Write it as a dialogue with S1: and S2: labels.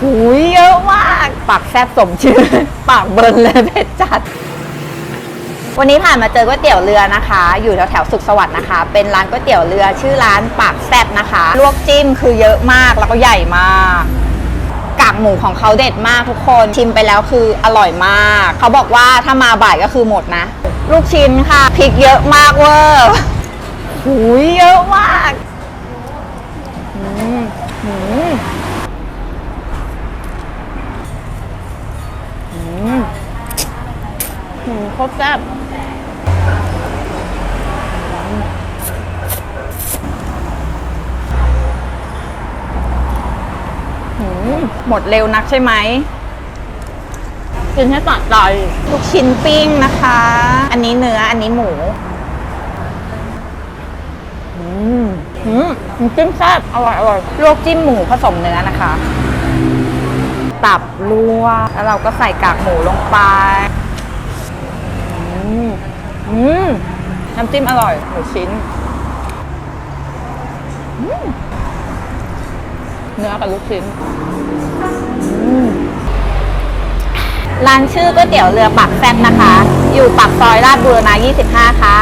S1: หูยเยอะมาก ปากแซบสมชื่อ ปากเบิร์นเลยเผ็ดจัด วันนี้ผ่านมาเจอก๋วยเตี๋ยวเรือนะคะ อยู่แถวแถวสุขสวัสดิ์นะคะ เป็นร้านก๋วยเตี๋ยวเรือชื่อร้านปากแซบนะคะ ลวกจิ้มคือเยอะมากแล้วก็ใหญ่มากกากหมูของเขาเด็ดมากทุกคนชิมไปแล้วคืออร่อยมาก เขาบอกว่าถ้ามาบ่ายก็คือหมดนะ ลูกชิ้นค่ะพริกเยอะมากเวอร์หูยเยอะมากอืมอืมอืม อืมคตรแซ่บอืมหมดเร็วนักใช่ไหมกินให้ตัดใจลูกชิ้นปิ้งนะคะ อันนี้เนื้อ อันนี้หมู อืมอืมจิ้มแซ่บอร่อยอร่อยลวกจิ้มหมูผสมเนื้อนะคะ ตับลวกแล้วเราก็ใส่กากหมูลงไป อืมอืม น้ำจิ้มอร่อยหมูชิ้น เนื้อกับลูกชิ้น ร้านชื่อก๋วยเตี๋ยวเรือปากแซบนะคะ อยู่ปากซอยลาดบูรณา25 ค่ะ